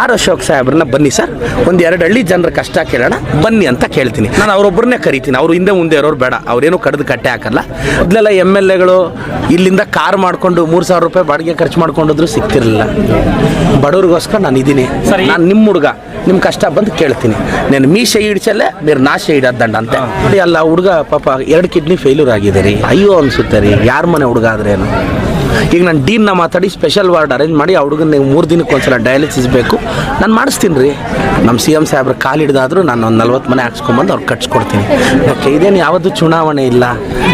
R Ashok ಸಾಹೇಬ್ರನ್ನ ಬನ್ನಿ sir. ಒಂದು ಎರಡು ಹಳ್ಳಿ ಜನರ ಕಷ್ಟ ಕೇಳೋಣ ಬನ್ನಿ ಅಂತ ಕೇಳ್ತೀನಿ. ನಾನು ಅವರೊಬ್ಬರನ್ನೇ ಕರಿತೀನಿ. ಅವರು ಹಿಂದೆ ಮುಂದೆ ಇರೋರು ಬೇಡ. ಅವರೇನು ಕಡ್ದು ಕಟ್ಟೆ ಹಾಕಲ್ಲ. ಮೊದಲೆಲ್ಲ ಎಂ ಎಲ್ ಎಗಳು ಇಲ್ಲಿಂದ ಕಾರ್ ಮಾಡಿಕೊಂಡು ಮೂರು ಸಾವಿರ ರೂಪಾಯಿ ಬಾಡಿಗೆ ಖರ್ಚು ಮಾಡ್ಕೊಂಡಿದ್ರು ಸಿಗ್ತಿರಲಿಲ್ಲ. ಬಡವ್ರಿಗೋಸ್ಕರ ನಾನು ಇದ್ದೀನಿ ನಾನು ನಿಮ್ಮ ಹುಡುಗ ನಿಮ್ಮ ಕಷ್ಟ ಬಂದು ಕೇಳ್ತೀನಿ. ನಾನು ಮೀಸೆ ಹಿಡ್ಸಲ್ಲೇ ನೀರು ನಾಶ ಇಡೋದಂಡ ಅಂತ. ಅಲ್ಲ ಹುಡುಗ ಪಾಪ ಎರಡು ಕಿಡ್ನಿ ಫೇಲ್ಯೂರ್ ಆಗಿದೆ ರೀ ಅಯ್ಯೋ ಅನಿಸುತ್ತೆ ರೀ. ಯಾರ ಮನೆ ಹುಡುಗ ಆದ್ರೇನು? ಈಗ ನಾನು ಡೀನ್ನ ಮಾತಾಡಿ ಸ್ಪೆಷಲ್ ವಾರ್ಡ್ ಅರೇಂಜ್ ಮಾಡಿ ಆ ಹುಡುಗನ ಮೂರು ದಿನಕ್ಕೆ ಒಂದ್ಸಲ ಡಯಾಲಿಸಿಸ್ ಬೇಕು. ನಾನು ಮಾಡಿಸ್ತೀನಿ ರೀ. ನಮ್ಮ ಸಿ ಎಂ ಸಾಹೇಬ್ರ ಕಾಲು ಹಿಡಿದಾದರೂ ನಾನು ಒಂದು ನಲ್ವತ್ತು ಮನೆ ಹಾಕ್ಸ್ಕೊಂಬಂದು ಅವ್ರು ಕಟ್ಸ್ಕೊಡ್ತೀನಿ. ಓಕೆ ಇದೇನು ಯಾವುದು ಚುನಾವಣೆ ಇಲ್ಲ.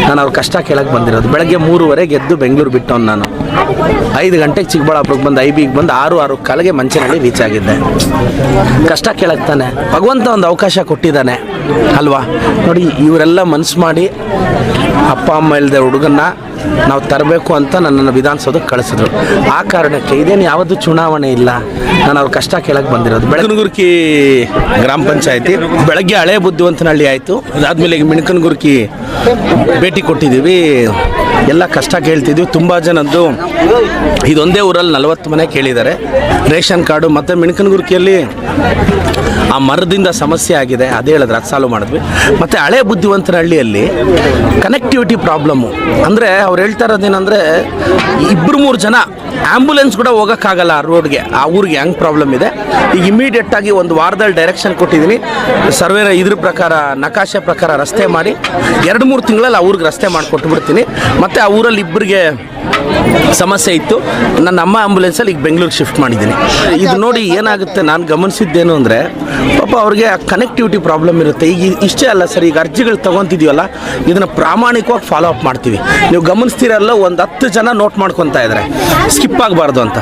ನಾನು ಅವ್ರ ಕಷ್ಟ ಕೇಳಕ್ಕೆ ಬಂದಿರೋದು. ಬೆಳಗ್ಗೆ ಮೂರುವರೆಗೆ ಎದ್ದು ಬೆಂಗಳೂರು ಬಿಟ್ಟವನು ನಾನು. ಐದು ಗಂಟೆಗೆ ಚಿಕ್ಕಬಳ್ಳಾಪುರಕ್ಕೆ ಬಂದು ಐ ಬಿಗೆ ಬಂದು ಆರು ಆರು ಕಾಲಿಗೆ ಮಂಚನಹಳ್ಳಿ ರೀಚ್ ಆಗಿದ್ದೆ. ಕಷ್ಟ ಕೇಳಕ್ತಾನೆ ಭಗವಂತ ಒಂದು ಅವಕಾಶ ಕೊಟ್ಟಿದ್ದಾನೆ. ಅಲ್ವಾ? ನೋಡಿ, ಇವರೆಲ್ಲ ಮನ್ಸು ಮಾಡಿ ಅಪ್ಪ, ಅಮ್ಮ ಇಲ್ಲದೆ ಹುಡುಗನ್ನ ನಾವು ತರಬೇಕು ಅಂತ ನನ್ನನ್ನು ವಿಧಾನಸೌಧಕ್ಕೆ ಕಳಿಸಿದ್ರು. ಆ ಕಾರಣಕ್ಕೆ ಇದೇನು ಯಾವುದು ಚುನಾವಣೆ ಇಲ್ಲ. ನಾನು ಅವ್ರ ಕಷ್ಟ ಕೇಳಕ್ಕೆ ಬಂದಿರೋದು. ಬೆಳಗನಗುರ್ಕಿ ಗ್ರಾಮ ಪಂಚಾಯತಿ, ಬೆಳಗ್ಗೆ ಹಳೆ ಬುದ್ಧಿವಂತನಹಳ್ಳಿ ಆಯಿತು. ಅದಾದಮೇಲೆ ಈಗ ಮಿಣಕನಗುರ್ಕಿ ಭೇಟಿ ಕೊಟ್ಟಿದ್ದೀವಿ. ಎಲ್ಲ ಕಷ್ಟ ಕೇಳ್ತಿದ್ವಿ. ತುಂಬ ಜನದ್ದು ಇದೊಂದೇ ಊರಲ್ಲಿ ನಲವತ್ತು ಮನೆ ಕೇಳಿದ್ದಾರೆ. ರೇಷನ್ ಕಾರ್ಡು, ಮತ್ತು ಮಿಣಕನಗುರ್ಕಿಯಲ್ಲಿ ಆ ಮರದಿಂದ ಸಮಸ್ಯೆ ಆಗಿದೆ, ಅದೇ ಹೇಳಿದ್ರೆ ಅದು ಸಾಲ್ವ್ ಮಾಡಿದ್ವಿ. ಮತ್ತು ಹಳೆ ಬುದ್ಧಿವಂತರ ಹಳ್ಳಿಯಲ್ಲಿ ಕನೆಕ್ಟಿವಿಟಿ ಪ್ರಾಬ್ಲಮ್ಮು ಅಂದರೆ ಅವ್ರು ಹೇಳ್ತಾ ಇರೋದೇನೆಂದರೆ ಇಬ್ಬರು ಮೂರು ಜನ ಆ್ಯಂಬುಲೆನ್ಸ್ ಕೂಡ ಹೋಗೋಕ್ಕಾಗಲ್ಲ ಆ ರೋಡ್ಗೆ ಆ ಊರಿಗೆ ಹೆಂಗೆ ಪ್ರಾಬ್ಲಮ್ ಇದೆ? ಈಗ ಇಮಿಡಿಯೇಟ್ ಆಗಿ ಒಂದು ವಾರದಲ್ಲಿ ಡೈರೆಕ್ಷನ್ ಕೊಟ್ಟಿದ್ದೀನಿ. ಸರ್ವೇರ ಇದ್ರ ಪ್ರಕಾರ, ನಕಾಶೆ ಪ್ರಕಾರ ರಸ್ತೆ ಮಾಡಿ, ಎರಡು ಮೂರು ತಿಂಗಳಲ್ಲಿ ಆ ಊರಿಗೆ ರಸ್ತೆ ಮಾಡಿಕೊಟ್ಟು ಬಿಡ್ತೀನಿ ಮತ್ತು ಆ ಊರಲ್ಲಿ ಇಬ್ಬರಿಗೆ ಸಮಸ್ಯೆ ಇತ್ತು. ನನ್ನ ಅಮ್ಮ ಆ್ಯಂಬುಲೆನ್ಸಲ್ಲಿ ಈಗ ಬೆಂಗಳೂರಿಗೆ ಶಿಫ್ಟ್ ಮಾಡಿದ್ದೀನಿ. ಇದು ನೋಡಿ ಏನಾಗುತ್ತೆ, ನಾನು ಗಮನಿಸಿದ್ದೇನು ಅಂದರೆ ಪಾಪ ಅವ್ರಿಗೆ ಕನೆಕ್ಟಿವಿಟಿ ಪ್ರಾಬ್ಲಮ್ ಇರುತ್ತೆ. ಈಗ ಇಷ್ಟೇ ಅಲ್ಲ ಸರ್, ಈಗ ಅರ್ಜಿಗಳು ತೊಗೊತಿದೀವಲ್ಲ, ಇದನ್ನು ಪ್ರಾಮಾಣಿಕವಾಗಿ ಫಾಲೋ ಅಪ್ ಮಾಡ್ತೀವಿ. ನೀವು ಗಮನಿಸ್ತೀರಲ್ಲ ಒಂದು ಹತ್ತು ಜನ ನೋಟ್ ಮಾಡ್ಕೊತಾ ಇದ್ದಾರೆ ಸ್ಕಿಪ್ ಆಗಬಾರ್ದು ಅಂತ.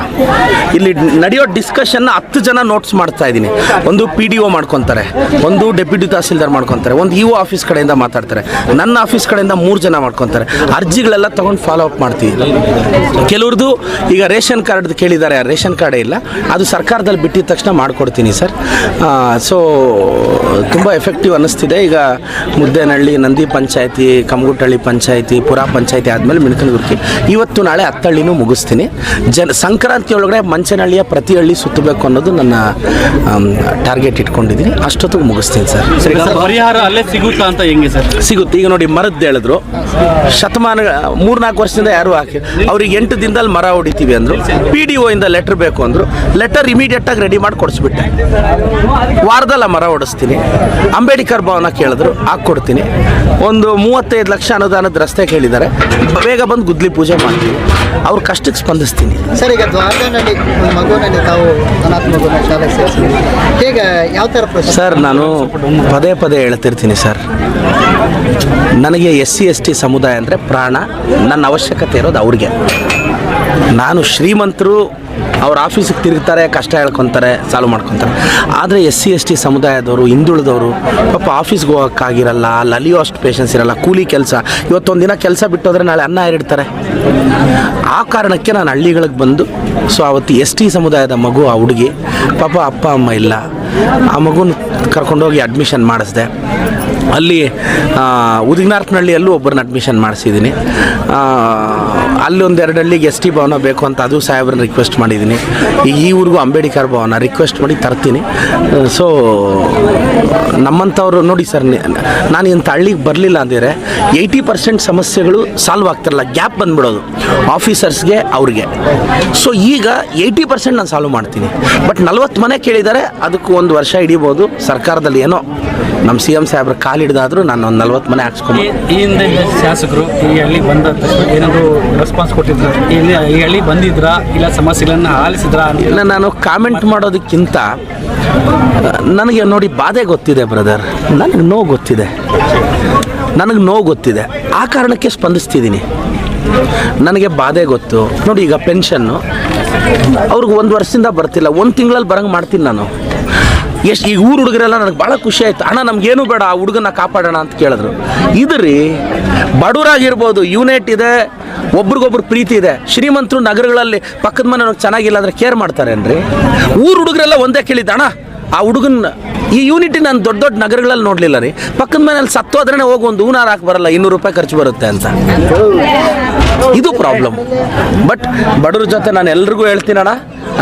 ಇಲ್ಲಿ ನಡೆಯೋ ಡಿಸ್ಕಷನ್ನ ಹತ್ತು ಜನ ನೋಟ್ಸ್ ಮಾಡ್ತಾ ಇದ್ದೀನಿ. ಒಂದು ಪಿ ಡಿ ಒ ಮಾಡ್ಕೊತಾರೆ, ಒಂದು ಡೆಪ್ಯೂಟಿ ತಹಸೀಲ್ದಾರ್ ಮಾಡ್ಕೊತಾರೆ, ಒಂದು ಇ ಒ ಆಫೀಸ್ ಕಡೆಯಿಂದ ಮಾತಾಡ್ತಾರೆ. ನನ್ನ ಆಫೀಸ್ ಕಡೆಯಿಂದ ಮೂರು ಜನ ಮಾಡ್ಕೊತಾರೆ. ಅರ್ಜಿಗಳೆಲ್ಲ ತಗೊಂಡು ಫಾಲೋ ಅಪ್ ಮಾಡ್ತೀವಿ. ಕೆಲವ್ರದ್ದು ಈಗ ರೇಷನ್ ಕಾರ್ಡ್ ಕೇಳಿದ್ದಾರೆ, ರೇಷನ್ ಕಾರ್ಡೇ ಇಲ್ಲ. ಅದು ಸರ್ಕಾರದಲ್ಲಿ ಬಿಟ್ಟಿದ ತಕ್ಷಣ ಮಾಡಿಕೊಡ್ತೀನಿ ಸರ್. ಸೊ ತುಂಬ ಎಫೆಕ್ಟಿವ್ ಅನ್ನಿಸ್ತಿದೆ. ಈಗ ಮುದ್ದೇನಹಳ್ಳಿ ನಂದಿ ಪಂಚಾಯತಿ ಕಮಗುಟ್ಟಹಳ್ಳಿ ಪಂಚಾಯತಿ ಪುರಾ ಪಂಚಾಯತಿ ಆದಮೇಲೆ ಮಿಣಕನಗುರ್ಕಿ. ಇವತ್ತು ನಾಳೆ ಹತ್ತಳ್ಳಿನೂ ಮುಗಿಸ್ತೀನಿ. ಜನ ಸಂಕ್ರಾಂತಿ ಒಳಗಡೆ ಮಂಚನಹಳ್ಳಿಯ ಪ್ರತಿ ಹಳ್ಳಿ ಸುತ್ತಬೇಕು ಅನ್ನೋದು ನನ್ನ ಟಾರ್ಗೆಟ್ ಇಟ್ಕೊಂಡಿದ್ದೀನಿ. ಅಷ್ಟೊತ್ತಿಗೆ ಮುಗಿಸ್ತೀನಿ ಸರ್. ಸರ್, ಪರಿಹಾರ ಅಲ್ಲೇ ಸಿಗುತ್ತಾ ಅಂತ ಹೆಂಗೆ ಸರ್? ಸಿಗುತ್ತೆ. ಈಗ ನೋಡಿ ಮರದ್ದು ಹೇಳಿದ್ರು. ಶತಮಾನ ಮೂರ್ನಾಲ್ಕು ವರ್ಷದಿಂದ ಯಾರು ಹಾಕಿ ಅವ್ರಿಗೆ ಎಂಟು ದಿನದಲ್ಲಿ ಮರ ಹೊಡಿತೀವಿ ಅಂದರು. ಪಿ ಡಿ ಇಂದ ಲೆಟರ್ ಬೇಕು ಅಂದರು. ಲೆಟರ್ ಇಮಿಡಿಯೇಟಾಗಿ ರೆಡಿ ಮಾಡಿ ಕೊಡಿಸ್ಬಿಟ್ಟೆ. ವಾರದಲ್ಲಿ ಮರ ಓಡಿಸ್ತೀನಿ. ಅಂಬೇಡ್ಕರ್ ಭವನ ಕೇಳಿದ್ರು ಹಾಕ್ಕೊಡ್ತೀನಿ ಒಂದು ಮೂವತ್ತೈದು ಲಕ್ಷ ಅನುದಾನದ ರಸ್ತೆ ಕೇಳಿದ್ದಾರೆ. ಬೇಗ ಬಂದು ಗುದ್ಲಿ ಪೂಜೆ ಮಾಡ್ತೀನಿ. ಅವ್ರ ಕಷ್ಟಕ್ಕೆ ಸ್ಪಂದಿಸ್ತೀನಿ. ಸರ್ ಈಗ ದ್ವಾರದಲ್ಲಿ ಒಂದು ತಾವು ಶಾಲೆಗೆ ಸೇರಿಸಿದ್ರಿ. ಹೇಗೆ ಯಾವ ಥರ ಸರ್ ನಾನು ಪದೇ ಪದೇ ಹೇಳ್ತಿರ್ತೀನಿ ಸರ್. ನನಗೆ ಎಸ್ ಸಿ ಎಸ್ ಟಿ ಸಮುದಾಯ ಅಂದರೆ ಪ್ರಾಣ. ನನ್ನ ಅವಶ್ಯಕತೆ ಇರೋದು ಅವ್ರಿಗೆ. ನಾನು ಶ್ರೀಮಂತರು ಅವ್ರ ಆಫೀಸಿಗೆ ತಿರುಗ್ತಾರೆ, ಕಷ್ಟ ಹೇಳ್ಕೊತಾರೆ, ಸಾಲ್ವ್ ಮಾಡ್ಕೊತಾರೆ. ಆದರೆ ಎಸ್ ಸಿ, ಎಸ್ ಟಿ ಸಮುದಾಯದವರು, ಹಿಂದುಳಿದವರು, ಪಾಪ ಆಫೀಸ್ಗೆ ಹೋಗೋಕ್ಕಾಗಿರಲ್ಲ ಅಲ್ಲಿ ಅಲಿಯೋ ಅಷ್ಟು ಪೇಷನ್ಸ್ ಇರಲ್ಲ, ಕೂಲಿ ಕೆಲಸ. ಇವತ್ತೊಂದು ದಿನ ಕೆಲಸ ಬಿಟ್ಟೋದ್ರೆ ನಾಳೆ ಅನ್ನ ಇಡ್ತಾರೆ ಆ ಕಾರಣಕ್ಕೆ ನಾನು ಹಳ್ಳಿಗಳಿಗೆ ಬಂದು ಸೊ ಅವತ್ತು ಎಸ್ ಟಿ ಸಮುದಾಯದ ಮಗು, ಆ ಹುಡುಗಿ, ಪಾಪ ಅಪ್ಪ, ಅಮ್ಮ ಇಲ್ಲ. ಆ ಮಗುನ ಕರ್ಕೊಂಡೋಗಿ ಅಡ್ಮಿಷನ್ ಮಾಡಿಸ್ದೆ. ಅಲ್ಲಿ ಉದಿಗ್ನಾರ್ಥನಹಳ್ಳಿಯಲ್ಲೂ ಒಬ್ಬರನ್ನ ಅಡ್ಮಿಷನ್ ಮಾಡಿಸಿದ್ದೀನಿ ಅಲ್ಲಿ ಒಂದು ಎರಡು ಹಳ್ಳಿಗೆ ಎಸ್ ಟಿ ಭವನ ಬೇಕು ಅಂತ ಅದು ಸಾಹೇಬ್ರನ್ನ ರಿಕ್ವೆಸ್ಟ್ ಮಾಡಿದ್ದೀನಿ ಈ ಊರಿಗೂ ಅಂಬೇಡ್ಕರ್ ಭವನ ರಿಕ್ವೆಸ್ಟ್ ಮಾಡಿ ತರ್ತೀನಿ. ಸೊ ನಮ್ಮಂಥವ್ರು ನೋಡಿ ಸರ್ ನಾನು ಇಂಥ ಹಳ್ಳಿಗೆ ಬರಲಿಲ್ಲ ಅಂದರೆ ಏಯ್ಟಿ ಪರ್ಸೆಂಟ್ ಸಮಸ್ಯೆಗಳು ಸಾಲ್ವ್ ಆಗ್ತಿರಲ್ಲ ಗ್ಯಾಪ್ ಬಂದ್ಬಿಡೋದು. ಆಫೀಸರ್ಸ್ಗೆ, ಅವ್ರಿಗೆ. ಸೊ ಈಗ ಏಯ್ಟಿ ಪರ್ಸೆಂಟ್ ನಾನು ಸಾಲ್ವ್ ಮಾಡ್ತೀನಿ. ಬಟ್ ನಲ್ವತ್ತು ಮನೆ ಕೇಳಿದರೆ ಅದಕ್ಕೂ ಒಂದು ವರ್ಷ ಹಿಡಿಬೋದು ಸರ್ಕಾರದಲ್ಲಿ ಏನೋ. ನಮ್ಮ ಸಿ ಎಂ ಸಾಹೇಬ್ರ ಕಾಲಿಡ್ದಾದ್ರೂ ನಾನು ಒಂದು ನಲ್ವತ್ತು ಮನೆ ಹಾಕ್ಸ್ಕೊಂಡು ಈ ಹಿಂದೆ ಶಾಸಕರು ಈ ಹಳ್ಳಿ ಬಂದ ತಕ್ಷಣ ಏನಾದರೂ ರೆಸ್ಪಾನ್ಸ್ ಕೊಟ್ಟಿದ್ರು? ಇಲ್ಲಿ ಈ ಹಳ್ಳಿ ಬಂದಿದ್ರಾ? ಇಲ್ಲ ಸಮಸ್ಯೆಗಳನ್ನ ಆಲಿಸಿದ್ರಾ ಇಲ್ಲ ನಾನು ಕಾಮೆಂಟ್ ಮಾಡೋದಕ್ಕಿಂತ ನನಗೆ ನೋಡಿ ಬಾಧೆ ಗೊತ್ತಿದೆ ಬ್ರದರ್ ನನಗೆ ನೋವು ಗೊತ್ತಿದೆ. ನನಗೆ ನೋವು ಗೊತ್ತಿದೆ. ಆ ಕಾರಣಕ್ಕೆ ಸ್ಪಂದಿಸ್ತಿದ್ದೀನಿ ನನಗೆ ಬಾಧೆ ಗೊತ್ತು. ನೋಡಿ ಈಗ ಪೆನ್ಷನ್ನು ಅವ್ರಿಗೆ ಒಂದು ವರ್ಷದಿಂದ ಬರ್ತಿಲ್ಲ. ಒಂದು ತಿಂಗಳಲ್ಲಿ ಬರಂಗೆ ಮಾಡ್ತೀನಿ ನಾನು. ಎಷ್ಟು ಈಗ ಊರು ಹುಡುಗರೆಲ್ಲ ನನಗೆ ಭಾಳ ಖುಷಿ ಆಯ್ತು. ಅಣ್ಣ, ನಮ್ಗೇನು ಬೇಡ, ಆ ಹುಡುಗನ ಕಾಪಾಡೋಣ ಅಂತ ಕೇಳಿದ್ರು. ಇದು ರೀ ಬಡವರಾಗಿರ್ಬೋದು ಯೂನಿಟ್ ಇದೆ, ಒಬ್ರಿಗೊಬ್ರು ಪ್ರೀತಿ ಇದೆ. ಶ್ರೀಮಂತರು ನಗರಗಳಲ್ಲಿ ಪಕ್ಕದ ಮನೆ ಚೆನ್ನಾಗಿಲ್ಲ ಅಂದ್ರೆ ಕೇರ್ ಮಾಡ್ತಾರೇನ್ರಿ? ಊರು ಹುಡುಗರೆಲ್ಲ ಒಂದೇ ಕೇಳಿದ್ದ, ಅಣ್ಣ, ಆ ಹುಡುಗನ, ಈ ಯೂನಿಟಿ ನಾನು ದೊಡ್ಡ ದೊಡ್ಡ ನಗರಗಳಲ್ಲಿ ನೋಡಲಿಲ್ಲ ರೀ. ಪಕ್ಕದ ಮನೇಲಿ ಸತ್ತೋದ್ರೆ ಹೋಗಿ ಒಂದು ಹೂನಾರು ಹಾಕಿ ಬರಲ್ಲ, ಇನ್ನೂರು ರೂಪಾಯಿ ಖರ್ಚು ಬರುತ್ತೆ ಅಂತ. ಇದು ಪ್ರಾಬ್ಲಮ್. ಬಟ್ ಬಡವ್ರ ಜೊತೆ ನಾನು ಎಲ್ರಿಗೂ ಹೇಳ್ತೀನಣ್ಣ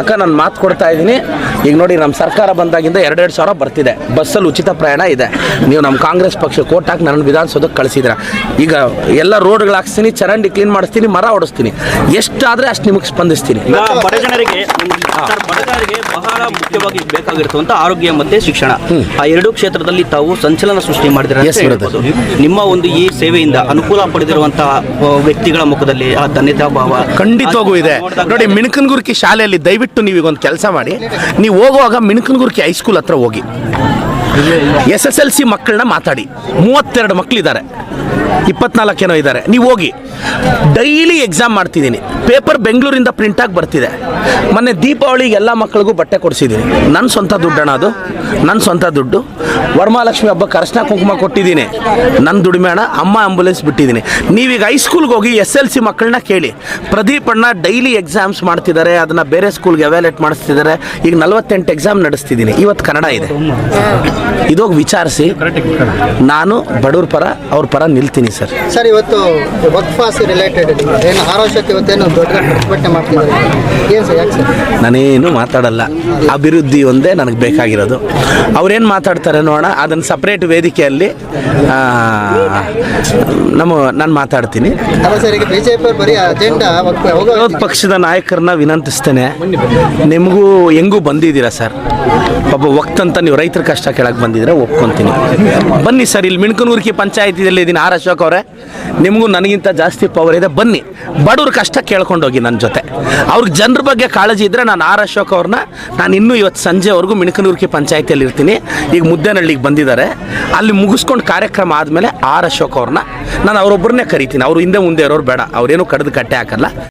ಅಕ್ಕ ನಾನು ಮಾತು ಕೊಡ್ತಾ ಇದ್ದೀನಿ. ಈಗ ನೋಡಿ ನಮ್ಮ ಸರ್ಕಾರ ಬಂದಾಗಿಂದ ಎರಡೆರಡು ಸಾವಿರ ಬರ್ತಿದೆ. ಬಸ್ಸಲ್ಲಿ ಉಚಿತ ಪ್ರಯಾಣ ಇದೆ. ನೀವು ನಮ್ಮ ಕಾಂಗ್ರೆಸ್ ಪಕ್ಷ ಕೋಟ್ ಹಾಕಿ ನನ್ನ ವಿಧಾನಸೌಧಕ್ಕೆ ಕಳಿಸಿದ್ರ ಈಗ ಎಲ್ಲ ರೋಡ್ಗಳು ಹಾಕ್ಸ್ತೀನಿ ಚರಂಡಿ ಕ್ಲೀನ್ ಮಾಡಿಸ್ತೀನಿ ಮರ ಓಡಿಸ್ತೀನಿ ಎಷ್ಟಾದರೆ ಅಷ್ಟು ನಿಮಗೆ ಸ್ಪಂದಿಸ್ತೀನಿ. ಬಡ ಜನರಿಗೆ ಬಹಳ ಮುಖ್ಯವಾಗಿ ಬೇಕಾಗಿರುತ್ತಂತ ಆರೋಗ್ಯ ಮತ್ತೆ ಶಿಕ್ಷಣ. ಆ ಎರಡೂ ಕ್ಷೇತ್ರದಲ್ಲಿ ತಾವು ಸಂಚಲನ ಸೃಷ್ಟಿ ಮಾಡಿದ್ರೆ. ನಿಮ್ಮ ಒಂದು ಈ ಸೇವೆಯಿಂದ ಅನುಕೂಲ ಪಡೆದಿರುವಂತಹ ವ್ಯಕ್ತಿಗಳ ವ್ಯಕ್ತಿಗಳ ಮುಖದಲ್ಲಿ ಆ ಧನ್ಯತಾ ಭಾವ ಖಂಡಿತವಾಗೂ ಇದೆ. ನೋಡಿ ಮಿಣಕನಗುರ್ಕಿ ಶಾಲೆಯಲ್ಲಿ ದಯವಿಟ್ಟು ನೀವು ಈಗ ಒಂದು ಕೆಲಸ ಮಾಡಿ. ನೀವು ಹೋಗುವಾಗ ಮಿಣಕನಗುರ್ಕಿ ಹೈಸ್ಕೂಲ್ ಹತ್ರ ಹೋಗಿ. ಎಸ್ ಎಸ್ ಎಲ್ ಸಿ ಮಕ್ಕಳನ್ನ ಮಾತಾಡಿ. ಮೂವತ್ತೆರಡು ಮಕ್ಕಳಿದ್ದಾರೆ ಇಪ್ಪತ್ನಾಲ್ಕೇನೋ ಇದ್ದಾರೆ. ನೀವು ಹೋಗಿ. ಡೈಲಿ ಎಕ್ಸಾಮ್ ಮಾಡ್ತಿದ್ದೀನಿ. ಪೇಪರ್ ಬೆಂಗಳೂರಿಂದ ಪ್ರಿಂಟಾಗಿ ಬರ್ತಿದೆ. ಮೊನ್ನೆ ದೀಪಾವಳಿಗೆ ಎಲ್ಲ ಮಕ್ಕಳಿಗೂ ಬಟ್ಟೆ ಕೊಡಿಸಿದ್ದೀನಿ. ನನ್ನ ಸ್ವಂತ ದುಡ್ಡಣ ಅದು. ನನ್ನ ಸ್ವಂತ ದುಡ್ಡು. ವರಮಹಾಲಕ್ಷ್ಮಿ ಹಬ್ಬ ಅರಶಿನ ಕುಂಕುಮ ಕೊಟ್ಟಿದ್ದೀನಿ. ನನ್ನ ದುಡಿಮೆ ಹಣ ಅಮ್ಮ ಆಂಬುಲೆನ್ಸ್ ಬಿಟ್ಟಿದ್ದೀನಿ. ನೀವೀಗ ಹೈಸ್ಕೂಲ್ಗೆ ಹೋಗಿ ಎಸ್ ಎಲ್ ಸಿ ಮಕ್ಕಳನ್ನ ಕೇಳಿ. ಪ್ರದೀಪ್ ಅಣ್ಣ ಡೈಲಿ ಎಕ್ಸಾಮ್ಸ್ ಮಾಡ್ತಿದ್ದಾರೆ. ಅದನ್ನು ಬೇರೆ ಸ್ಕೂಲ್ಗೆ ಅವ್ಯಾಲೇಟ್ ಮಾಡಿಸ್ತಿದ್ದಾರೆ. ಈಗ ನಲವತ್ತೆಂಟು ಎಕ್ಸಾಮ್ ನಡೆಸ್ತಿದ್ದೀನಿ. ಇವತ್ತು ಕನ್ನಡ ಇದೆ. ಇದೋಗಿ ವಿಚಾರಿಸಿ. ನಾನು ಬಡವ್ರ ಪರ ಅವ್ರ ಪರ ನಿಲ್ತೀನಿ ಸರ್. ಸರ್ ಇವತ್ತು ವಕ್ಫಾಸ್ ರಿಲೇಟೆಡ್ ಏನು ಆರೋಗ್ಯಕ್ಕೆ ಇವತ್ತೇನು ದೊಡ್ಡ ಪ್ರತಿಭಟನೆ ಮಾಡ್ತಿದ್ದಾರೆ? ಏನು ಸರ್ ಯಾಕೆ ಸರ್? ನಾನೇನು ಮಾತಾಡಲ್ಲ. ಅಭಿವೃದ್ಧಿ ಒಂದೇ ನನಗೆ ಬೇಕಾಗಿರೋದು. ಅವ್ರೇನು ಮಾತಾಡ್ತಾರೆ ನೋಡೋಣ. ಅದನ್ನು ಸಪ್ರೇಟ್ ವೇದಿಕೆಯಲ್ಲಿ ನಮ್ಮ ನಾನು ಮಾತಾಡ್ತೀನಿ. ಅಲ್ಲ ಸರ್ ಈಗ ಜೆ ಅವ್ರು ಬರೀ ಅಜೆಂಡಾ ವಿರೋಧ ಪಕ್ಷದ ನಾಯಕರನ್ನ ವಿನಂತಿಸ್ತೇನೆ. ನಿಮಗೂ ಹೆಂಗೂ ಬಂದಿದ್ದೀರಾ ಸರ್? ಒಬ್ಬ ವಕ್ತಂತ ನೀವು ರೈತರ ಕಷ್ಟ ಕೆಳಗೆ ಬಂದಿದ್ರೆ ಒಪ್ಕೊತೀನಿ. ಬನ್ನಿ ಸರ್ ಇಲ್ಲಿ ಮಿಣ್ಕನೂರ್ಕಿ ಪಂಚಾಯತಿಯಲ್ಲಿ ಇದ್ದೀನಿ ಆರ್ ಅಶೋಕ್ ಅವರೇ, ನಿಮಗೂ ನನಗಿಂತ ಜಾಸ್ತಿ ಪವರ್ ಇದೆ. ಬನ್ನಿ, ಬಡವ್ರ ಕಷ್ಟ ಕೇಳ್ಕೊಂಡೋಗಿ ನನ್ನ ಜೊತೆ. ಅವ್ರಿಗೆ ಜನರ ಬಗ್ಗೆ ಕಾಳಜಿ ಇದ್ದರೆ ನಾನು ಆರ್ ಅಶೋಕ್ ಅವ್ರನ್ನ ನಾನು ಇನ್ನೂ ಇವತ್ತು ಸಂಜೆವರೆಗೂ ಮಿಣಕನೂರ್ಕಿ ಪಂಚಾಯತಿಯಲ್ಲಿ ಇರ್ತೀನಿ. ಈಗ ಮುದ್ದೇನಹಳ್ಳಿಗೆ ಬಂದಿದ್ದಾರೆ. ಅಲ್ಲಿ ಮುಗಿಸ್ಕೊಂಡು ಕಾರ್ಯಕ್ರಮ ಆದಮೇಲೆ ಆರ್ ಅಶೋಕ್ ಅವ್ರನ್ನ ನಾನು ಅವರೊಬ್ಬರನ್ನೇ ಕರಿತೀನಿ. ಅವರು ಹಿಂದೆ ಮುಂದೆ ಇರೋರು ಬೇಡ. ಅವ್ರೇನು ಕಡ್ದು ಕಟ್ಟೆ ಹಾಕಲ್ಲ.